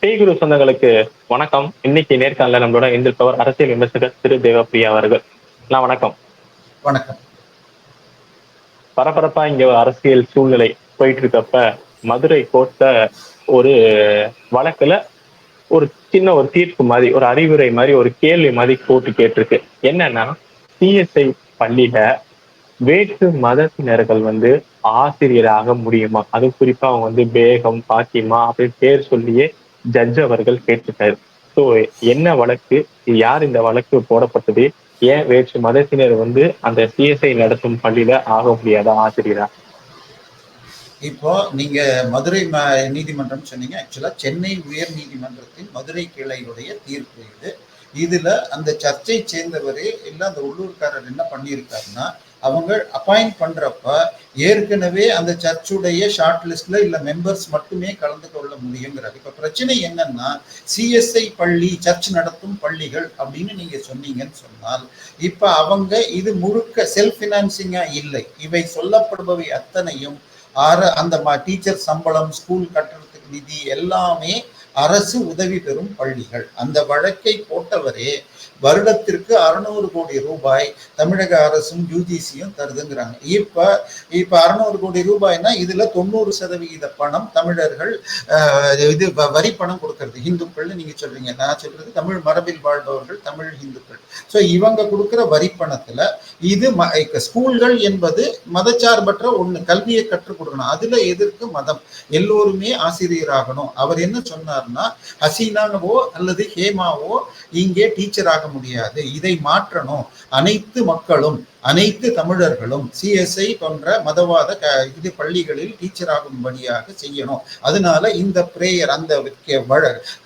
ஸ்ரீகுரு சொந்தங்களுக்கு வணக்கம். இன்னைக்கு நேர்காணல நம்மளோட இருந்திருப்பவர் அரசியல் விமர்சகர் திரு தேவப்பிரியா அவர்கள். நான் வணக்கம். வணக்கம். பரபரப்பா இங்க அரசியல் சூழ்நிலை போயிட்டு இருக்கப்ப மதுரை கோர்ட்ல ஒரு வழக்குல ஒரு சின்ன ஒரு தீர்ப்பு மாதிரி ஒரு அறிவுரை மாதிரி ஒரு கேள்வி மாதிரி கோர்ட்டு கேட்டிருக்கு. என்னன்னா சிஎஸ்ஐ பள்ளியில வேற்று மதத்தினர்கள் வந்து ஆசிரியராக முடியுமா? அது குறிப்பா அவங்க வந்து பேகம் பாத்திமா அப்படின்னு பேர் சொல்லியே ஜட்ஜ் அவர்கள் கேட்டிருக்காரு ஸோ என்ன வழக்கு? யார் இந்த வழக்கு போடப்பட்டது? ஏன் வேற்று மதத்தினர் வந்து அந்த சிஎஸ்ஐ நடத்தும் பள்ளியில ஆக முடியாத ஆசிரியரா? இப்போ நீங்க மதுரை ம நீதிமன்றம் சொன்னீங்க. ஆக்சுவலா சென்னை உயர் நீதிமன்றத்தின் மதுரை கிளையுடைய தீர்ப்பு இது. இதுல அந்த சர்ச்சை சேர்ந்தவரே இல்ல அந்த உள்ளூர்காரர் என்ன பண்ணியிருக்காருன்னா அவங்க அப்பாயிண்ட் பண்றப்ப ஏற்கனவே அந்த சர்ச்சுடைய ஷார்ட் லிஸ்ட்ல இல்ல மெம்பர்ஸ் மட்டுமே கலந்து கொள்ள முடியுங்கிறது இப்ப பிரச்சனை என்னன்னா சிஎஸ்ஐ பள்ளி சர்ச் நடத்தும் பள்ளிகள் அப்படின்னு நீங்க சொன்னீங்கன்னு சொன்னால் இப்ப அவங்க இது முழுக்க செல்ஃப் பினான்சிங்கா இல்லை. இவை சொல்லப்படுபவை அத்தனையும் அற அந்த டீச்சர் சம்பளம் ஸ்கூல் கட்டணத்துக்கு நிதி எல்லாமே அரசு உதவி பெறும் பள்ளிகள். அந்த வழக்கை போட்டவரே வருடத்திற்கு அறுநூறு கோடி ரூபாய் தமிழக அரசும் யூஜிசியும் தருதுங்கிறாங்க. இப்ப இப்ப அறுநூறு கோடி ரூபாய்னா இதுல தொண்ணூறு சதவிகித பணம் தமிழர்கள் இது வரி பணம் கொடுக்கறது. ஹிந்துக்கள் நீங்க சொல்றீங்க. நான் சொல்றது தமிழ் மரபில் வாழ்பவர்கள் தமிழ் ஹிந்துக்கள். ஸோ இவங்க கொடுக்குற வரி பணத்துல இது ஸ்கூல்கள் என்பது மதச்சார்பற்ற ஒன்று கல்வியை கற்றுக் கொடுக்கணும். அதுல எதற்கு மதம். எல்லோருமே ஆசிரியராகணும். அவர் என்ன சொன்னார்னா ஹசீனாவோ அல்லது ஹேமாவோ இங்கே டீச்சர் ஆக முடியாது. இதை மாற்றணும். அனைத்து மக்களும் அனைத்து தமிழர்களும் சிஎஸ்ஐ போன்ற மதவாத இது பள்ளிகளில் டீச்சர் ஆகும்படியாக செய்யணும். அதனால இந்த பிரேயர் அந்த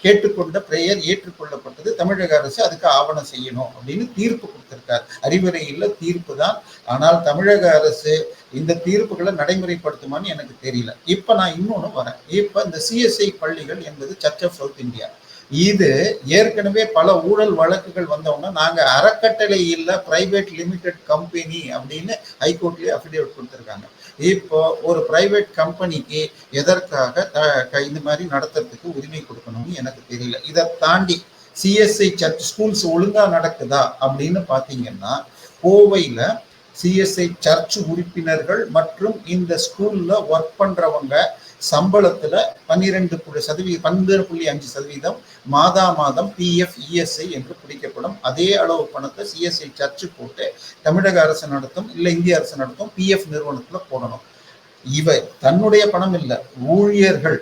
கேட்டுக்கொண்ட பிரேயர் ஏற்றுக்கொள்ளப்பட்டது. தமிழக அரசு அதுக்கு ஆவணம் செய்யணும் அப்படின்னு தீர்ப்பு கொடுத்திருக்கார். அறிவுரையில் தீர்ப்பு தான் ஆனால் தமிழக அரசு இந்த தீர்ப்புகளை நடைமுறைப்படுத்துமான்னு எனக்கு தெரியல. இப்போ நான் இன்னொன்று வரேன். இப்போ இந்த சிஎஸ்ஐ பள்ளிகள் என்பது சர்ச் ஆஃப் சவுத் இந்தியா இது ஏற்கனவே பல ஊழல் வழக்குகள் வந்தவங்க நாங்கள் அறக்கட்டளை இல்லை பிரைவேட் லிமிடெட் கம்பெனி அப்படின்னு ஹைகோர்ட்லேயே அஃபிடேவிட் கொடுத்துருக்காங்க. இப்போ ஒரு பிரைவேட் கம்பெனிக்கு எதற்காக இந்த மாதிரி நடத்துறதுக்கு உரிமை கொடுக்கணும்னு எனக்கு தெரியல. இதை தாண்டி சிஎஸ்ஐ சர்ச் ஸ்கூல்ஸ் ஒழுங்காக நடக்குதா அப்படின்னு பார்த்தீங்கன்னா கோவையில் சிஎஸ்ஐ சர்ச் உறுப்பினர்கள் மற்றும் இந்த ஸ்கூலில் ஒர்க் பண்ணுறவங்க சம்பளத்தில் பன்னிரெண்டு புள்ளி சதவீதம் பன்னிரெண்டு புள்ளி அஞ்சு சதவீதம் மாதா மாதம் பிஎஃப் இஎஸ்ஐ என்று பிடிக்கப்படும். அதே அளவு பணத்தை சிஎஸ்ஐ சர்ச்சு போட்டு தமிழக அரசு நடத்தும் இல்லை இந்திய அரசு நடத்தும் பிஎஃப் நிறுவனத்தில் போடணும். இவை தன்னுடைய பணம் இல்லை ஊழியர்கள்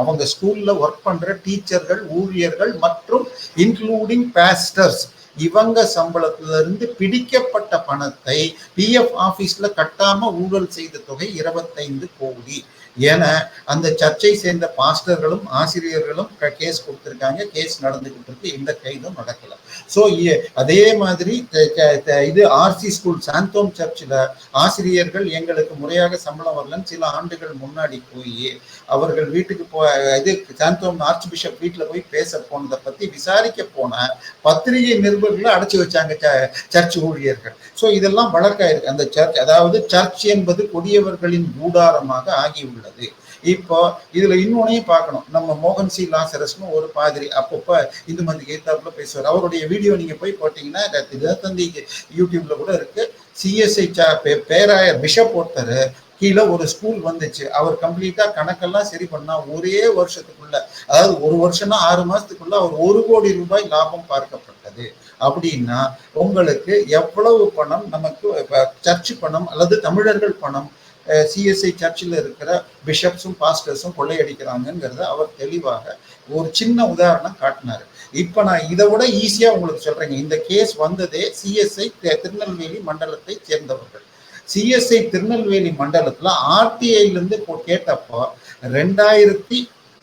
அவங்க ஸ்கூல்ல ஒர்க் பண்ற டீச்சர்கள் ஊழியர்கள் மற்றும் இன்க்ளூடிங் பேஸ்டர்ஸ் இவங்க சம்பளத்துல இருந்து பிடிக்கப்பட்ட பணத்தை பிஎஃப் ஆபீஸ்ல கட்டாம ஊழல் செய்த தொகை இருபத்தைந்து கோடி. என அந்த சர்ச்சை சேர்ந்த பாஸ்டர்களும் ஆசிரியர்களும் கேஸ் கொடுத்துருக்காங்க. கேஸ் நடந்துகிட்டு இருக்கு. இந்த கைதும் நடக்கல. ஸோ அதே மாதிரி இது ஆர்சி ஸ்கூல் சாந்தோம் சர்ச்சில் ஆசிரியர்கள் எங்களுக்கு முறையாக சம்பளம் வரலன்னு சில ஆண்டுகள் முன்னாடி போய் அவர்கள் வீட்டுக்கு போ இது சாந்தோம் ஆர்ச் பிஷப் வீட்டில் போய் பேச போனதை பற்றி விசாரிக்க போன பத்திரிகை நிருபர்களை அடைச்சி வச்சாங்க சர்ச் ஊழியர்கள். ஸோ இதெல்லாம் வழக்காயிருக்கு. அந்த சர்ச் அதாவது சர்ச் என்பது கொடியவர்களின் கூடாரமாக ஆகியுள்ளது. இப்போ இதுல இன்னொன்னையும் பார்க்கணும். நம்ம மோகன் சி. லாசரஸ்னு ஒரு பாதிரி அப்பப்ப இந்து மந்திக்கு ஏத்தாப்புல பேசுவார். அவருடைய வீடியோ நீங்க போய் போட்டீங்கன்னா தினத்தந்தி யூடியூப்ல கூட இருக்கு. சிஎஸ்ஐ பேராயர் பிஷப் ஒருத்தர் கீழே ஒரு ஸ்கூல் வந்துச்சு. அவர் கம்ப்ளீட்டா கணக்கெல்லாம் சரி பண்ணா ஒரே வருஷத்துக்குள்ள அதாவது ஒரு வருஷம்னா ஆறு மாசத்துக்குள்ள அவர் ஒரு கோடி ரூபாய் லாபம் பார்க்கப்பட்டது. அப்படின்னா உங்களுக்கு எவ்வளவு பணம் நமக்கு சர்ச் பணம் அல்லது தமிழர்கள் பணம் சிஎஸ்ஐ சர்ச்சில் இருக்கிற பிஷப்ஸும் பாஸ்டர்ஸும் கொள்ளையடிக்கிறாங்கிறத அவர் தெளிவாக ஒரு சின்ன உதாரணம் காட்டினார். இப்போ நான் இதை விட ஈஸியாக உங்களுக்கு சொல்கிறேங்க இந்த கேஸ் வந்ததே சிஎஸ்ஐ திருநெல்வேலி மண்டலத்தை சேர்ந்தவர்கள். சிஎஸ்ஐ திருநெல்வேலி மண்டலத்தில் ஆர்டிஐலேருந்து கேட்டப்போ ரெண்டாயிரத்தி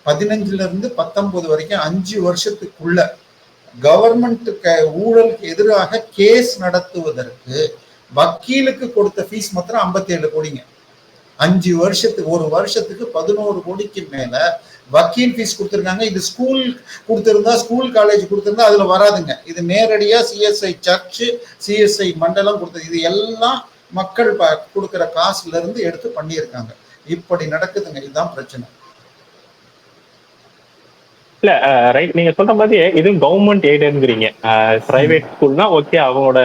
பதினஞ்சுலேருந்து பத்தொம்போது வரைக்கும் அஞ்சு வருஷத்துக்குள்ள கவர்மெண்ட்டுக்கு ஊழலுக்கு எதிராக கேஸ் நடத்துவதற்கு வக்கீலுக்கு கொடுத்த ஃபீஸ் மாத்திரம் ஐம்பத்தி ஏழு கோடிங்க. அஞ்சு வருஷத்துக்கு ஒரு வருஷத்துக்கு பதினோரு கோடிக்கு மேல வக்கீல் ஃபீஸ் கொடுத்துருக்காங்க. இது ஸ்கூல் கொடுத்துருந்தா ஸ்கூல் காலேஜ் கொடுத்துருந்தா அதுல வராதுங்க. இது நேரடியா சிஎஸ்ஐ சர்ச்சு சிஎஸ்ஐ மண்டலம் கொடுத்தது. இது எல்லாம் மக்கள் கொடுக்குற காசுல இருந்து எடுத்து பண்ணியிருக்காங்க. இப்படி நடக்குதுங்க. இதுதான் பிரச்சனை. இல்ல ரைட் நீங்க சொல்ற மாதிரி இது கவர்மெண்ட் எய்டுங்கிறீங்க பிரைவேட் ஸ்கூல்னா ஓகே அவங்களோட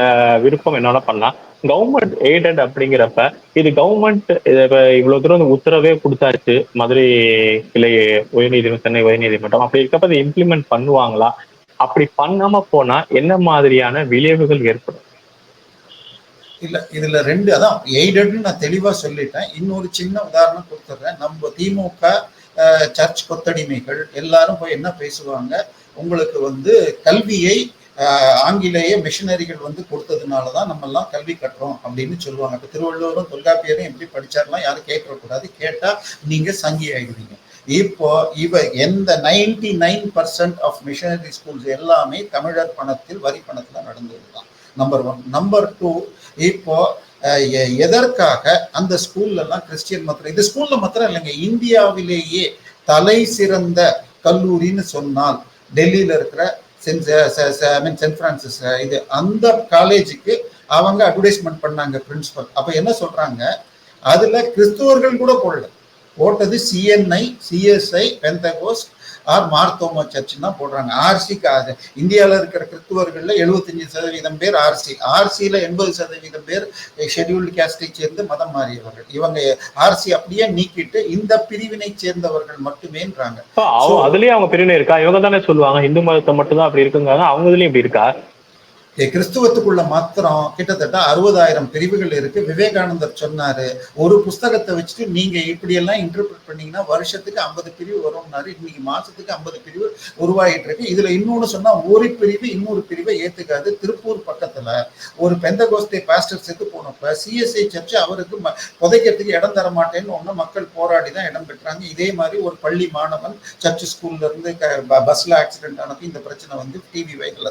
விருப்பம் என்னன்னா பண்ணலாம். கவர்மெண்ட் எய்டட் அப்படிங்கிறப்ப இது கவர்மெண்ட் இவ்வளவு தூரம் உத்தரவே கொடுத்தாச்சு. மதுரை கிளை உயர்நீதிமன்றம் சென்னை உயர்நீதிமன்றம். அப்படி இருக்கப்ப அதை இம்ப்ளிமெண்ட் பண்ணுவாங்களா? அப்படி பண்ணாம போனா என்ன மாதிரியான விளைவுகள் ஏற்படும்? இல்ல இதுல ரெண்டு அதான் எய்டட்னு நான் தெளிவா சொல்லிட்டேன். இன்னொரு சின்ன உதாரணம் கொடுத்துட்றேன் நம்ம திமுக சர்ச் கொத்தடிமைகள் எல்லாரும் போய் என்ன பேசுவாங்க? உங்களுக்கு வந்து கல்வியை ஆங்கிலேய மிஷினரிகள் வந்து கொடுத்ததுனால தான் நம்ம எல்லாம் கல்வி கட்டுறோம் அப்படின்னு சொல்லுவாங்க. இப்போ திருவள்ளுவரும் தொல்காப்பியரும் எப்படி படிச்சாருலாம் யாரும் கேட்கக்கூடாது. கேட்டால் நீங்க சங்கி ஆகிடுவீங்க இப்போ இவ எந்த ninety nine percent of missionary schools எல்லாமே தமிழர் பணத்தில் வரி பணத்தில் நடந்தது தான் நம்பர் ஒன் நம்பர் டூ இப்போ எதற்காக அந்த ஸ்கூல்லலாம் கிறிஸ்டியன் மாத்திரம் இந்த ஸ்கூல்ல மாத்திரம் இல்லைங்க இந்தியாவிலேயே தலை சிறந்த கல்லூரின்னு சொன்னால் டெல்லியில இருக்கிற saint I mean saint Francis இது அந்த காலேஜுக்கு அவங்க அட்வர்டைஸ்மெண்ட் பண்ணாங்க பிரின்சிபல் அப்ப என்ன சொல்றாங்க அதுல கிறிஸ்துவர்கள் கூட போடல. போட்டது CNI CSI Pentecost R Marthoma சர்ச்சுன்னு தான் போடுறாங்க. ஆர்சிக்கு இந்தியாவில் இருக்கிற கிறிஸ்துவர்களில் எழுபத்தஞ்சு சதவீதம் பேர் ஆர்சி ஆர்சியில் எண்பது சதவீதம் பேர் ஷெட்யூல்டு கேஸ்டை சேர்ந்து மதம் மாறியவர்கள். இவங்க ஆர்சி அப்படியே நீக்கிட்டு இந்த பிரிவினை சேர்ந்தவர்கள் மட்டுமேன்றாங்க. அதுலயே அவங்க பிரிவினை இருக்கா? இவங்க தானே சொல்லுவாங்க இந்து மதத்தை மட்டும் தான் அப்படி இருக்குங்க அவங்க இதுலயும் இப்படி இருக்கா? கிறிஸ்துவத்துக்குள்ள மாத்திரம் கிட்டத்தட்ட அறுபதாயிரம் பிரிவுகள் இருக்கு. விவேகானந்தர் சொன்னாரு ஒரு புஸ்தகத்தை வச்சுட்டு நீங்க இப்படி எல்லாம் இன்டர்பிரட் பண்ணீங்கன்னா வருஷத்துக்கு ஐம்பது பிரிவு வரும்னாரு. இன்னைக்கு மாசத்துக்கு ஐம்பது பிரிவு உருவாகிட்டு இருக்கு. இதுல இன்னொன்னு சொன்னா ஒரு பிரிவு இன்னொரு பிரிவை ஏத்துக்காது. திருப்பூர் பக்கத்துல ஒரு பெந்தகோஸ்தே பாஸ்டர் செத்து போனப்ப சிஎஸ்ஐ சர்ச்சு அவருக்கு புதைக்கிறதுக்கு இடம் தர மாட்டேன்னு ஒண்ணு மக்கள் போராடி தான் இடம் பெற்றாங்க. இதே மாதிரி ஒரு பள்ளி மாணவன் சர்ச் ஸ்கூல்ல இருந்து ப- பஸ்ல ஆக்சிடென்ட் ஆனது இந்த பிரச்சனை வந்து டிவி வைக்கல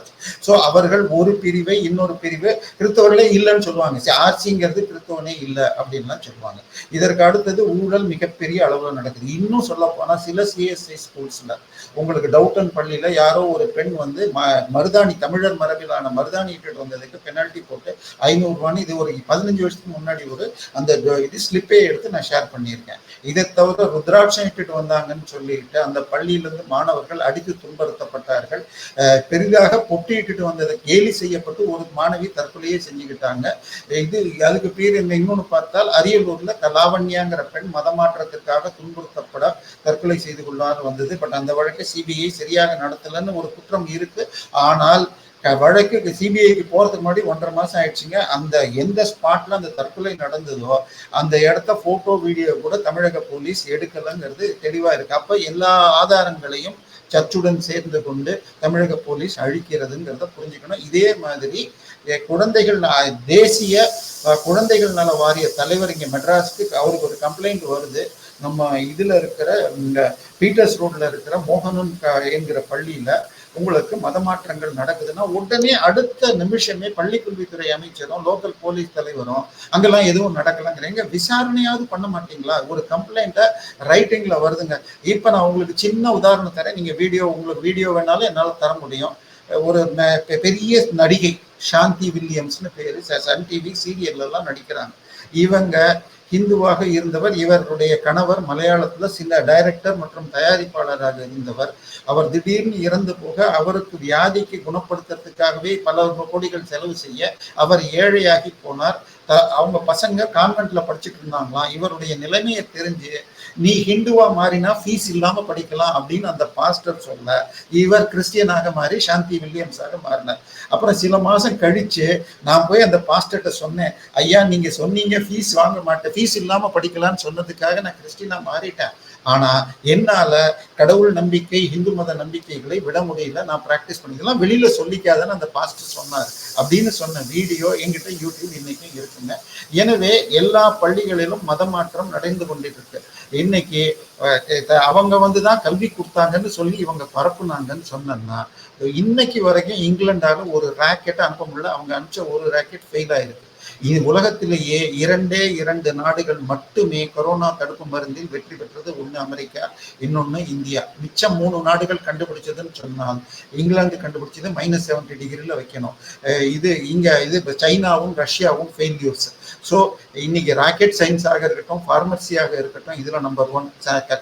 சோ அவர்கள் ஒரு பிரிவை இன்னொரு பிரிவு கிறிஸ்தவர்களே இல்லைன்னு சொல்லுவாங்க. சரி ஆர்சிங்கிறது கிறிஸ்தவனே இல்லை அப்படின்லாம் சொல்லுவாங்க. இதற்கு அடுத்தது ஊழல் மிகப்பெரிய அளவில் நடக்குது. இன்னும் சொல்ல போனால் சில சிஎஸ்ஐ ஸ்கூல்ஸ்ல உங்களுக்கு டவுட்டன் பள்ளியில யாரோ ஒரு பெண் வந்து ம- மருதாணி தமிழர் மரபிலான மருதாணி இட்டுட்டு வந்ததுக்கு பெனால்ட்டி போட்டு ஐநூறுரூவான்னு இது ஒரு பதினஞ்சு வருஷத்துக்கு முன்னாடி ஒரு அந்த இது ஸ்லிப்பே எடுத்து நான் ஷேர் பண்ணியிருக்கேன். இதை தவிர ருத்ராட்சம் இட்டுட்டு வந்தாங்கன்னு சொல்லிட்டு அந்த பள்ளியிலிருந்து மாணவர்கள் அடித்து துன்புறுத்தப்பட்டார்கள். பெரிதாக பொட்டி இட்டுட்டு வந்ததை கேலி செய்யப்பட்டு ஒரு மாணவி தற்கொலையே செஞ்சுக்கிட்டாங்க. இது அதுக்கு பேர் என்ன? இன்னொன்று பார்த்தால் அரியலூர்ல கலாவண்யாங்கிற பெண் மதமாற்றத்திற்காக துன்புறுத்தப்பட தற்கொலை செய்து கொள்ளார் வந்தது. பட் அந்த வழக்கை சிபிஐ சரியாக நடத்தலைன்னு ஒரு குற்றம் இருக்கு. ஆனால் வழக்கு சிபிஐக்கு போறதுக்கு முன்னாடி ஒன்றரை மாசம் ஆயிடுச்சுங்க. அந்த எந்த ஸ்பாட்ல அந்த தற்கொலை நடந்ததோ அந்த இடத்த போட்டோ வீடியோ கூட தமிழக போலீஸ் எடுக்கலங்கிறது தெளிவா இருக்கு. அப்ப எல்லா ஆதாரங்களையும் சர்ச்சுடன் சேர்ந்து கொண்டு தமிழக போலீஸ் அழிக்கிறதுங்கிறத புரிஞ்சுக்கணும். இதே மாதிரி குழந்தைகள் தேசிய குழந்தைகள் நல வாரிய தலைவர் இங்கே மெட்ராஸ்க்கு அவருக்கு ஒரு கம்ப்ளைண்ட் வருது. நம்ம இதில் இருக்கிற இந்த பீட்டர்ஸ் ரோட்ல இருக்கிற மோகனன் என்கிற பள்ளியில உங்களுக்கு மதமாற்றங்கள் நடக்குதுன்னா உடனே அடுத்த நிமிஷமே பள்ளிக்கல்வித்துறை அமைச்சரும் லோக்கல் போலீஸ் தலைவரும் அங்கெல்லாம் எதுவும் நடக்கலாங்கிறீங்க விசாரணையாவது பண்ண மாட்டீங்களா? ஒரு கம்ப்ளைண்ட்டை ரைட்டிங்ல வருதுங்க. இப்போ நான் உங்களுக்கு சின்ன உதாரணம் தரேன். நீங்கள் வீடியோ உங்களுக்கு வீடியோ வேணாலும் என்னால் தர முடியும். ஒரு பெ- பெரிய நடிகை சாந்தி வில்லியம்ஸ்னு பேர். ச- சன் டிவி சீரியல்லல்லாம் நடிக்கிறாங்க. இவங்க ஹிந்துவாக இருந்தவர் இவருடைய கணவர் மலையாளத்தில் சில டைரக்டர் மற்றும் தயாரிப்பாளராக இருந்தவர். அவர் திடீர்னு இறந்து போக அவருக்கு வியாதிக்கு குணப்படுத்துறதுக்காகவே பல கோடிகள் செலவு செய்ய அவர் ஏழையாகி போனார். அவங்க பசங்க கான்வென்ட்ல படிச்சுட்டு இருந்தாங்களாம். இவருடைய நிலைமையை தெரிஞ்சு நீ ஹிந்துவா மாறினா ஃபீஸ் இல்லாம படிக்கலாம் அப்படின்னு அந்த பாஸ்டர் சொல்ல இவர் கிறிஸ்டியனாக மாறி சாந்தி வில்லியம்ஸாக மாறினார். அப்புறம் சில மாசம் கழிச்சு நான் போய் அந்த பாஸ்டர்கிட்ட சொன்னேன் ஐயா நீங்க சொன்னீங்க ஃபீஸ் வாங்க மாட்டேன் ஃபீஸ் இல்லாம படிக்கலாம்னு சொன்னதுக்காக நான் கிறிஸ்டியனா மாறிட்டேன். ஆனா என்னால கடவுள் நம்பிக்கை இந்து மத நம்பிக்கைகளை விட முடியல. நான் பிராக்டிஸ் பண்ணிக்கலாம் வெளியில சொல்லிக்காதன்னு அந்த பாஸ்டர் சொன்னார். அப்படின்னு சொன்ன வீடியோ என்கிட்ட யூடியூப் இன்னைக்கும் இருக்குங்க. எனவே எல்லா பள்ளிகளிலும் மதமாற்றம் நடந்து கொண்டிருக்கு. இன்னைக்கு அவங்க வந்து தான் கல்வி கொடுத்தாங்கன்னு சொல்லி இவங்க பரப்புனாங்கன்னு சொன்னேன்னா இன்னைக்கு வரைக்கும் இங்கிலாண்டால ஒரு ராக்கெட் அனுப்ப முடியல. அவங்க அனுப்பிச்ச ஒரு ராக்கெட் ஃபெயில் ஆயிருக்கு. இது உலகத்திலேயே இரண்டே இரண்டு நாடுகள் மட்டுமே கொரோனா தடுப்பு மருந்தில் வெற்றி பெற்றது. ஒன்று அமெரிக்கா இன்னொன்று இந்தியா. மிச்சம் மூணு நாடுகள் கண்டுபிடிச்சதுன்னு சொன்னால் இங்கிலாந்து கண்டுபிடிச்சது மைனஸ் செவன்டி டிகிரியில் வைக்கணும். இது இங்கே இது சைனாவும் ரஷ்யாவும் ஃபெயில்யூர்ஸ் ஸோ இன்னைக்கு ராக்கெட் சயின்ஸாக இருக்கட்டும் ஃபார்மசியாக இருக்கட்டும் இதில் நம்பர் ஒன்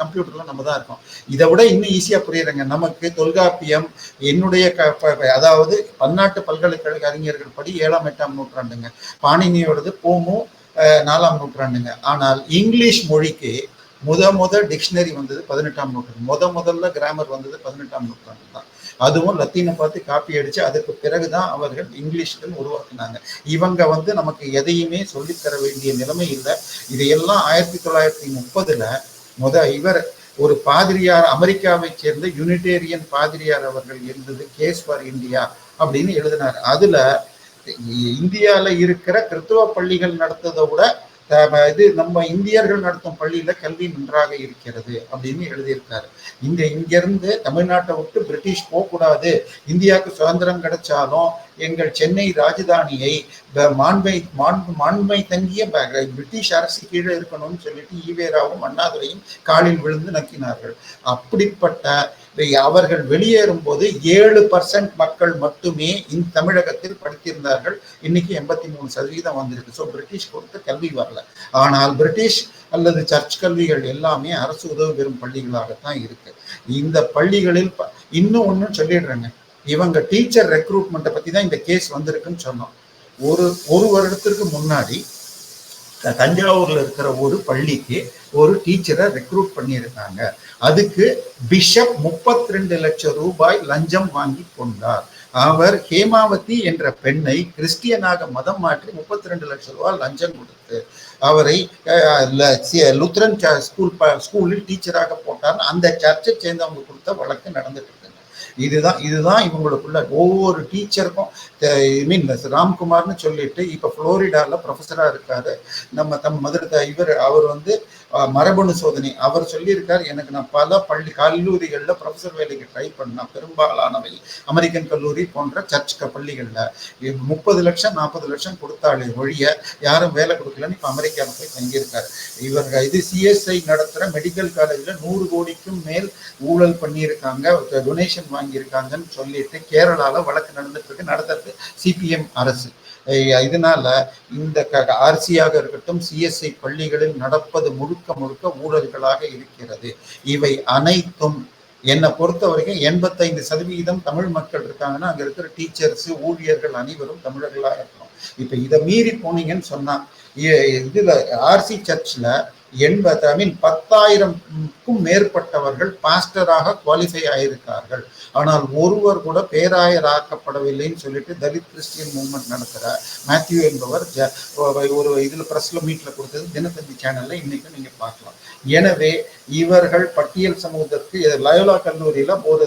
கம்ப்யூட்டரில் நம்ம தான் இருக்கோம். இதை விட இன்னும் ஈஸியாக புரியுறங்க நமக்கு தொல்காப்பியம் என்னுடைய க- ப- அதாவது பன்னாட்டு பல்கலைக்கழக அறிஞர்கள் படி ஏழாம் எட்டாம் நூற்றாண்டுங்க. பாணினியோடது போமு நாலாம் நூற்றாண்டுங்க. ஆனால் இங்கிலீஷ் மொழிக்கு முத முத டிக்ஷனரி வந்தது பதினெட்டாம் நூற்றாண்டு. முத முதல்ல கிராமர் வந்தது பதினெட்டாம் நூற்றாண்டு தான். அதுவும் லத்தீனை பார்த்து காப்பி அடிச்சு அதுக்கு பிறகுதான் அவர்கள் இங்கிலீஷ்கள் உருவாக்குனாங்க. இவங்க வந்து நமக்கு எதையுமே சொல்லித்தர வேண்டிய நிலைமை இல்லை. இதையெல்லாம் ஆயிரத்தி தொள்ளாயிரத்தி முப்பதுல முத இவர் ஒரு பாதிரியார் அமெரிக்காவை சேர்ந்த யூனிடேரியன் பாதிரியார் அவர்கள் இருந்தது கேஸ் ஃபார் இந்தியா அப்படின்னு எழுதினார். அதுல இந்தியாவில் இருக்கிற கிறித்துவ பள்ளிகள் நடத்ததை விட இது நம்ம இந்தியர்கள் நடத்தும் பள்ளியில கல்வி நன்றாக இருக்கிறது அப்படின்னு எழுதியிருக்காரு. இங்க இங்கிருந்து தமிழ்நாட்டை விட்டு பிரிட்டிஷ் போகக்கூடாது. இந்தியாவுக்கு சுதந்திரம் கிடைச்சாலும் எங்கள் சென்னை ராஜதானியை மாண்மை மாண்பை மாண்பு மாண்பை தங்கிய பிரிட்டிஷ் அரசு கீழே இருக்கணும்னு சொல்லிட்டு ஈவேராவும் அண்ணாதுரையும் காலில் விழுந்து நக்கினார்கள். அப்படிப்பட்ட அவர்கள் வெளியேறும் போது ஏழு பர்சன்ட் மக்கள் மட்டுமே இந்த தமிழகத்தில் படித்திருந்தார்கள். இன்னைக்கு எண்பத்தி மூணு சதவீதம் வந்திருக்கு. ஸோ பிரிட்டிஷ் கொடுத்த கல்வி வரல. ஆனால் பிரிட்டிஷ் அல்லது சர்ச் கல்விகள் எல்லாமே அரசு உதவி பெறும் பள்ளிகளாகத்தான் இருக்கு. இந்த பள்ளிகளில் ப- இன்னும் ஒன்றும் சொல்லிடுறேங்க. இவங்க டீச்சர் ரெக்ரூட்மெண்ட்டை பற்றி தான் இந்த கேஸ் வந்திருக்குன்னு சொன்னோம். ஒரு ஒரு வருடத்திற்கு முன்னாடி தஞ்சாவூர்ல இருக்கிற ஒரு பள்ளிக்கு ஒரு டீச்சரை ரெக்ரூட் பண்ணியிருக்காங்க. அதுக்கு பிஷப் 32 ரெண்டு லட்சம் ரூபாய் லஞ்சம் வாங்கி கொண்டார். அவர் ஹேமாவதி என்ற பெண்ணை கிறிஸ்டியனாக மதம் மாற்றி 32 ரெண்டு லட்சம் ரூபாய் லஞ்சம் கொடுத்து அவரை லுத்ரன் ஸ்கூல் ப- ஸ்கூலில் டீச்சராக போட்டார் அந்த சர்ச்சை சேர்ந்தவங்க கொடுத்த வழக்கு நடந்துட்டு இருக்குங்க இதுதான் இதுதான் இவங்களுக்குள்ள ஒவ்வொரு டீச்சருக்கும் ஐ மீன் ராம்குமார்னு சொல்லிட்டு இப்போ ஃப்ளோரிடாவில் ப்ரொஃபஸராக இருக்காரு. நம்ம தம் மதுரை இவர் அவர் வந்து மரபணு சோதனை. அவர் சொல்லியிருக்கார் எனக்கு நான் பல பள்ளி கல்லூரிகளில் ப்ரொஃபஸர் வேலைக்கு ட்ரை பண்ண பெரும்பாலானவை. அமெரிக்கன் கல்லூரி போன்ற சர்ச் பள்ளிகளில். முப்பது லட்சம் நாற்பது லட்சம் கொடுத்தாலே ஒழிய யாரும் வேலை கொடுக்கலன்னு இப்போ அமெரிக்காவில் போய் தங்கியிருக்காரு. இவங்க இது சிஎஸ்ஐ நடத்துகிற மெடிக்கல் காலேஜில் நூறு கோடிக்கும் மேல் ஊழல் பண்ணியிருக்காங்க டொனேஷன் வாங்கியிருக்காங்கன்னு சொல்லிட்டு கேரளாவில் வழக்கு நடந்துட்டு இருக்கு. நடத்துறது சிபிஎம் அரசு. இதனால இந்த ஆர்சியாக இருக்கட்டும் சிஎஸ்ஐ பள்ளிகளில் நடப்பது முழுக்க முழுக்க ஊழல்களாக இருக்கிறது. இவை அனைத்தும் என்னை பொறுத்த வரைக்கும் எண்பத்தைந்து சதவீதம் தமிழ் மக்கள் இருக்காங்கன்னா அங்க இருக்கிற டீச்சர்ஸ் ஊழியர்கள் அனைவரும் தமிழர்களாக இருக்கணும். இப்ப இதை மீறி போனீங்கன்னு சொன்னா இ- இதுல ஆர்சி சர்ச்ல எண்பது ஐ மீன் பத்தாயிரம்க்கும் மேற்பட்டவர்கள் பாஸ்டராக குவாலிஃபை ஆயிருக்கார்கள். ஆனால் ஒருவர் கூட பேராயர் ஆக்கப்படவில்லைன்னு சொல்லிட்டு தலித் கிறிஸ்டியன் மூவ்மெண்ட் நடத்துகிற மேத்யூ என்பவர் ஒரு இதில் ப்ரெஸ்ல மீட்டில் கொடுத்தது தினத்தந்தி சேனலில் இன்னைக்கு நீங்கள் பார்க்கலாம். எனவே இவர்கள் பட்டியல் சமூகத்திற்கு லயோலா கல்லூரியில ஒரு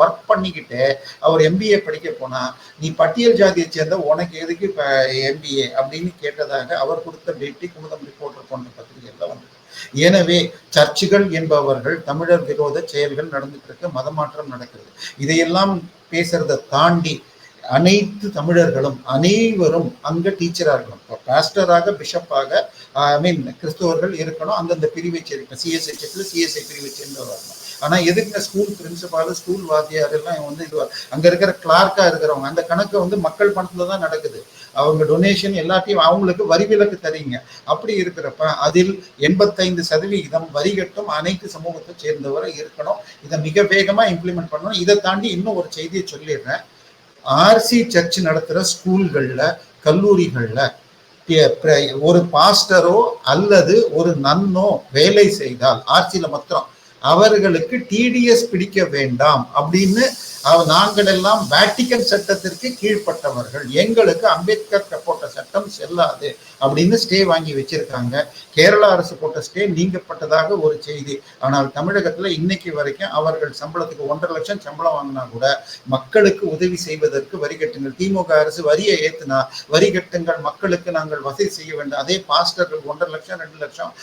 ஒர்க் பண்ணிக்கிட்டு அவர் எம்பிஏ படிக்க போனா நீ பட்டியல் ஜாதியை சேர்ந்த உனக்கு எதுக்கு இப்ப எம்பிஏ அப்படின்னு கேட்டதாக அவர் கொடுத்த பேட்டி குமுதம் ரிப்போர்ட்டர் போன்ற பத்திரிகைகள்ல வந்தது. எனவே சர்ச்சுகள் என்பவர்கள் தமிழர் விரோத செயல்கள் நடந்துட்டு இருக்கு மதமாற்றம் நடக்கிறது. இதையெல்லாம் பேசுறதை தாண்டி அனைத்து தமிழர்களும் அனைவரும் அங்க டீச்சராக இருக்கணும். இப்போ பாஸ்டராக பிஷப்பாக ஐ மீன் கிறிஸ்தவர்கள் இருக்கணும் அந்தந்த பிரிவை சேர்க்கணும் சிஎஸ்ஐ செக்ல சிஎஸ்ஐ பிரிவை சேர்ந்தவர் வரணும் ஆனால் எதுக்குங்க ஸ்கூல் பிரின்சிபால் ஸ்கூல் வாத்தியார் எல்லாம் வந்து இது அங்கே இருக்கிற கிளார்க்காக இருக்கிறவங்க. அந்த கணக்கு வந்து மக்கள் பணத்தில் தான் நடக்குது. அவங்க டொனேஷன் எல்லாத்தையும் அவங்களுக்கு வரி விலக்கு தரீங்க. அப்படி இருக்கிறப்ப அதில் எண்பத்தைந்து சதவிகிதம் வரி கட்டும் அனைத்து சமூகத்தை சேர்ந்தவரை இருக்கணும். இதை மிக வேகமாக இம்ப்ளிமெண்ட் பண்ணணும். இதை தாண்டி இன்னும் ஒரு செய்தியை சொல்லிடுறேன். ஆர்சி சர்ச் நடத்துகிற ஸ்கூல்களில் கல்லூரிகளில் ஒரு பாஸ்டரோ அல்லது ஒரு நன்னோ வேலை செய்தால் ஆட்சியில மாத்திரம் அவர்களுக்கு டிடிஎஸ் பிடிக்க வேண்டாம் அப்படின்னு நாங்கள் எல்லாம் வேட்டிக்கன் சட்டத்திற்கு கீழ்ப்பட்டவர்கள். எங்களுக்கு அம்பேத்கர் சட்டம் செல்லாது அப்படின்னு ஸ்டே வாங்கி வச்சிருக்காங்க. கேரளா அரசு போட்ட ஸ்டே நீங்கப்பட்டதாக ஒரு செய்தி. ஆனால் தமிழகத்துல இன்னைக்கு வரைக்கும் அவர்கள் சம்பளத்துக்கு ஒன்றரை லட்சம் சம்பளம் வாங்கினா கூட மக்களுக்கு உதவி செய்வதற்கு வரி கட்டுங்கள். திமுக அரசு வரியை ஏத்துனா வரி கட்டுங்கள் மக்களுக்கு நாங்கள் வசதி செய்ய வேண்டும். அதே பாஸ்டர்கள் ஒன்றரை லட்சம் ரெண்டு லட்சம்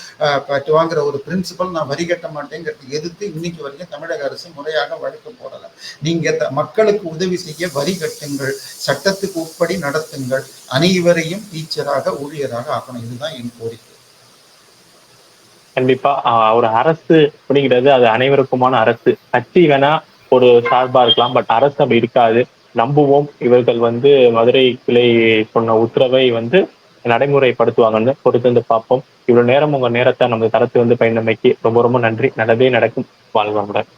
வாங்குற ஒரு பிரின்சிபல் நான் வரி கட்ட மாட்டேங்கிறது எதிர்த்து இன்னைக்கு வரைக்கும் தமிழக அரசு முறையாக வழக்கு போடல. நீங்க த- மக்களுக்கு உதவி செய்ய வரி கட்டுங்கள் சட்டத்துக்கு உட்படி நடத்துங்கள். அனைவரையும் டீச்சராக ஊழியராக ஆக்கணும். இதுதான் என் கோரிக்கை. கண்டிப்பா. ஒரு அரசு அப்படிங்கிறது அது அனைவருக்குமான அரசு. கட்சி வேணா ஒரு சார்பா இருக்கலாம். பட் அரசு அப்படி இருக்காது. நம்புவோம். இவர்கள் வந்து மதுரை கிளை சொன்ன உத்தரவை வந்து நடைமுறைப்படுத்துவாங்கன்னு பொறுத்து வந்து பார்ப்போம். இவ்வளவு நேரம் உங்க நேரத்தை நமது தரத்து வந்து பயணமைக்கு ரொம்ப ரொம்ப நன்றி. நல்லதே நடக்கும். வாழ்வாமுடன்